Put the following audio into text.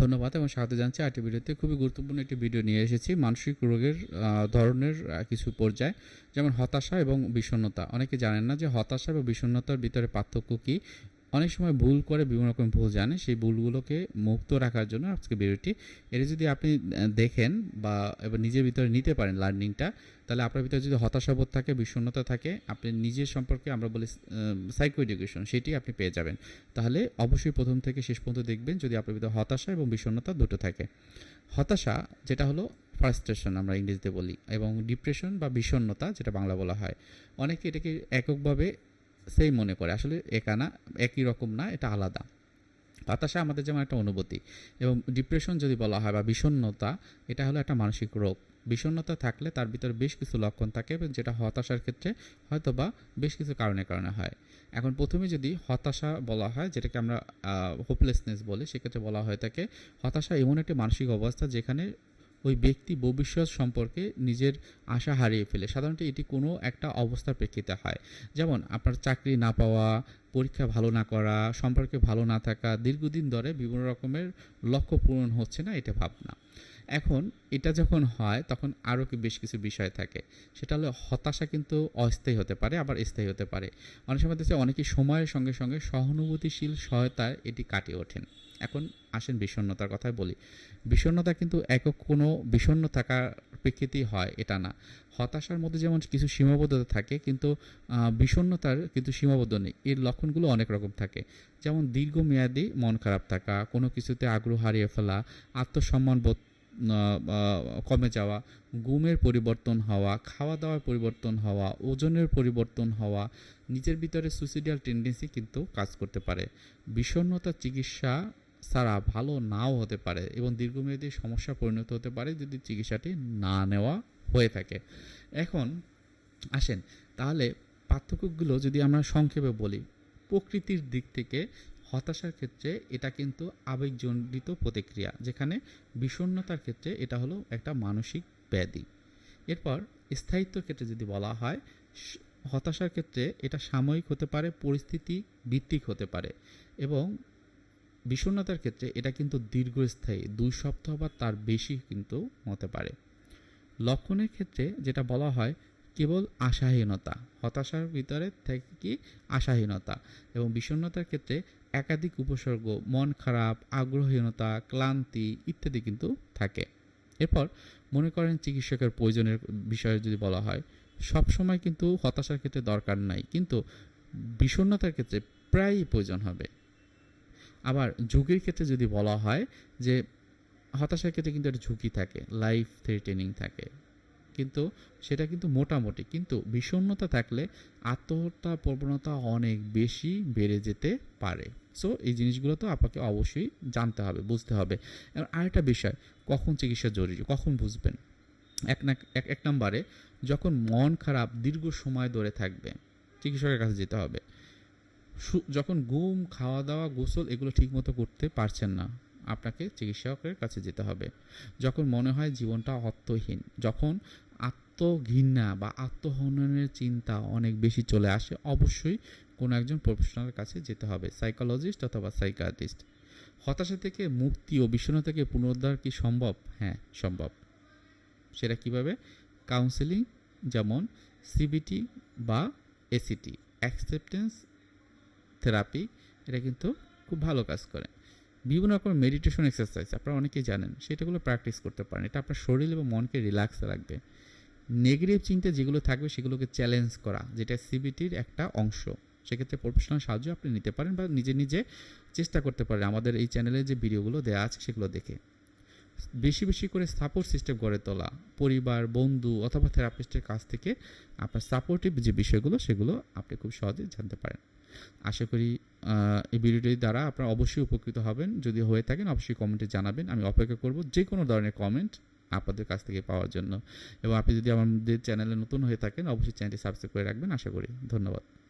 ধন্যবাদ এবং স্বাগত জানছি আরটি ভিডিওতে। খুবই গুরুত্বপূর্ণ একটি ভিডিও নিয়ে এসেছি, মানসিক রোগের ধরনের কিছু পর্যায়, যেমন হতাশা এবং বিষণ্ণতা। অনেকে জানেন না যে হতাশা এবং বিষণ্ণতার ভিতরে পার্থক্য কী? অনেক সময় ভুল করে বিভিন্ন রকম ভুল জানে, সেই ভুলগুলোকে মুক্ত রাখার জন্য আজকে ভিডিওটি। এটা যদি আপনি দেখেন বা এবার নিজের ভিতরে নিতে পারেন লার্নিংটা, তাহলে আপনার ভিতরে যদি হতাশাবোধ থাকে, বিষণ্ণতা থাকে, আপনি নিজের সম্পর্কে আমরা বলি সাইকো এডুকেশন সেটি আপনি পেয়ে যাবেন। তাহলে অবশ্যই প্রথম থেকে শেষ পর্যন্ত দেখবেন যদি আপনার ভিতরে হতাশা এবং বিষণ্ণতা দুটো থাকে। হতাশা যেটা হলো ফ্রাস্ট্রেশন আমরা ইংরেজিতে বলি, এবং ডিপ্রেশন বা বিষণ্ণতা যেটা বাংলা বলা হয়। অনেকে এটাকে এককভাবে সেই মনে করে আসলে একা না, একই রকম না, এটা আলাদা। হতাশা আমাদের যেমন একটা অনুভূতি এবং ডিপ্রেশন যদি বলা হয় বা বিষণ্ণতা, এটা হলো একটা মানসিক রোগ। বিষণ্ণতা থাকলে তার ভিতরে বেশ কিছু লক্ষণ থাকে এবং যেটা হতাশার ক্ষেত্রে হয়তো বা বেশ কিছু কারণে কারণে হয়। এখন প্রথমে যদি হতাশা বলা হয়, যেটাকে আমরা হোপলেসনেস বলি, সেক্ষেত্রে বলা হয়ে থাকে, হতাশা এমন একটি মানসিক অবস্থা যেখানে ওই ব্যক্তি ভবিষ্যৎ সম্পর্কে নিজের আশা হারিয়ে ফেলে। সাধারণত এটি কোনো একটা অবস্থার প্রেক্ষিতে হয়। যেমন আপনার চাকরি না পাওয়া, পরীক্ষা ভালো না করা, সম্পর্কে ভালো না থাকা, দীর্ঘদিন ধরে বিভিন্ন রকমের লক্ষ্য পূরণ হচ্ছে না, এটা ভাবনা। এখন এটা যখন হয় তখন আরও কি বেশ কিছু বিষয় থাকে। সেটা হলো হতাশা কিন্তু অস্থায়ী হতে পারে আবার স্থায়ী হতে পারে। অনেক সময় দেখছে অনেকে সময়ের সঙ্গে সঙ্গে সহানুভূতিশীল সহায়তায় এটি কাটিয়ে ওঠেন। এখন আসেন বিষণ্ণতার কথাই বলি। বিষণ্ণতা কিন্তু একক কোনো বিষণ্ণ থাকার প্রেক্ষিতেই হয় এটা না। হতাশার মধ্যে যেমন কিছু সীমাবদ্ধতা থাকে কিন্তু বিষণ্ণতার কিন্তু সীমাবদ্ধ নেই। এর লক্ষণগুলো অনেক রকম থাকে। যেমন দীর্ঘমেয়াদী মন খারাপ থাকা কোনো কিছুতে আগ্রহ হারিয়ে ফেলা আত্মসম্মান বোধ আহ, আহ, কমে যাওয়া, ঘুমের পরিবর্তন হওয়া খাওয়া দাওয়ার পরিবর্তন হওয়া, ওজনের পরিবর্তন হওয়া, নিজের ভিতরে সুইসাইডাল টেন্ডেন্সি কিন্তু কাজ করতে পারে। বিষণ্ণতার চিকিৎসা ছাড়া ভালো নাও হতে পারে এবং দীর্ঘমেয়াদী সমস্যা পরিণত হতে পারে যদি চিকিৎসাটি না নেওয়া হয়ে থাকে। এখন আসেন, তাহলে পার্থক্যগুলো যদি আমরা সংক্ষেপে বলি, প্রকৃতির দিক থেকে হতাশার ক্ষেত্রে এটা কিন্তু আবেগজনিত প্রতিক্রিয়া, যেখানে বিষণ্ণতার ক্ষেত্রে এটা হলো একটা মানসিক ব্যাধি। এরপর স্থায়িত্বের ক্ষেত্রে যদি বলা হয় হতাশার ক্ষেত্রে এটা সাময়িক হতে পারে, পরিস্থিতি ভিত্তিক হতে পারে এবং বিষণ্ণতার ক্ষেত্রে এটা কিন্তু দীর্ঘস্থায়ী, দুই সপ্তাহ বা তার বেশি কিন্তু হতে পারে। লক্ষণের ক্ষেত্রে যেটা বলা হয় কেবল আশাহীনতা, হতাশার ভিতরে থেকে কি আশাহীনতা এবং বিষণ্ণতার ক্ষেত্রে একাধিক উপসর্গ, মন খারাপ আগ্রহীনতা ক্লান্তি ইত্যাদি কিন্তু থাকে। এরপর মনে করেন চিকিৎসকের প্রয়োজনের বিষয়ে যদি বলা হয় সব সময় কিন্তু হতাশার ক্ষেত্রে দরকার নাই, কিন্তু বিষণ্ণতার ক্ষেত্রে প্রায়ই প্রয়োজন হবে। আবার ঝুঁকির ক্ষেত্রে যদি বলা হয় যে, হতাশার ক্ষেত্রে কিন্তু একটা ঝুঁকি থাকে লাইফ থ্রেটেনিং থাকে। কিন্তু সেটা কিন্তু মোটামুটি। কিন্তু বিষণ্ণতা থাকলে আত্মহত্যা, প্রবণতা অনেক বেশি বেড়ে যেতে পারে। সো এই জিনিসগুলো তো আপনাকে অবশ্যই জানতে হবে, বুঝতে হবে। আরেকটা বিষয়, কখন চিকিৎসা জরুরি, কখন বুঝবেন? এক না এক এক নম্বরে, যখন মন খারাপ দীর্ঘ সময় ধরে থাকবে, চিকিৎসকের কাছে যেতে হবে। যখন ঘুম খাওয়া দাওয়া গোসল এগুলো ঠিকমতো করতে পারছেন না, আপনাকে চিকিৎসকের কাছে যেতে হবে। যখন মনে হয় জীবনটা অর্থহীন, যখন আত্মঘৃণা বা আত্মহননের চিন্তা অনেক বেশি চলে আসে। অবশ্যই কোনো একজন প্রফেশনালের কাছে যেতে হবে সাইকোলজিস্ট অথবা সাইকাটিস্ট হতাশা থেকে মুক্তি ও বিষণ্ণ থেকে পুনরুদ্ধার কি সম্ভব? হ্যাঁ সম্ভব। সেটা কীভাবে? কাউন্সেলিং যেমন সিবিটি বা এসিটি অ্যাকসেপ্টেন্স থেরাপি এটা কিন্তু খুব ভালো কাজ করে। বিভিন্ন রকম মেডিটেশন এক্সারসাইজ আপনারা অনেকেই জানেন সেটাগুলো প্র্যাকটিস করতে পারেন। এটা আপনার শরীর এবং মনকে রিল্যাক্স রাখবে। নেগেটিভ চিন্তা যেগুলো থাকবে সেগুলোকে চ্যালেঞ্জ করা, যেটা সিবিটির একটা অংশ। সেক্ষেত্রে প্রফেশনাল সাহায্য আপনি নিতে পারেন বা নিজে নিজে চেষ্টা করতে পারেন। আমাদের এই চ্যানেলে যে ভিডিওগুলো দেওয়া আছে সেগুলো দেখে। বেশি বেশি করে সাপোর্ট সিস্টেম গড়ে তোলা, পরিবার, বন্ধু অথবা থেরাপিস্টের কাছ থেকে আপনার সাপোর্টিভ যে বিষয়গুলো সেগুলো আপনি খুব সহজেই জানতে পারেন। আশা করি এই ভিডিওটি দ্বারা আপনারা অবশ্যই উপকৃত হবেন। যদি হয়ে থাকেন, অবশ্যই কমেন্টে জানাবেন। আমি অপেক্ষা করব যে কোনো ধরনের কমেন্ট আপনাদের কাছ থেকে পাওয়ার জন্য। এবং আপনি যদি আমাদের চ্যানেলে নতুন হয়ে থাকেন, অবশ্যই চ্যানেলটি সাবস্ক্রাইব করে রাখবেন। আশা করি। ধন্যবাদ।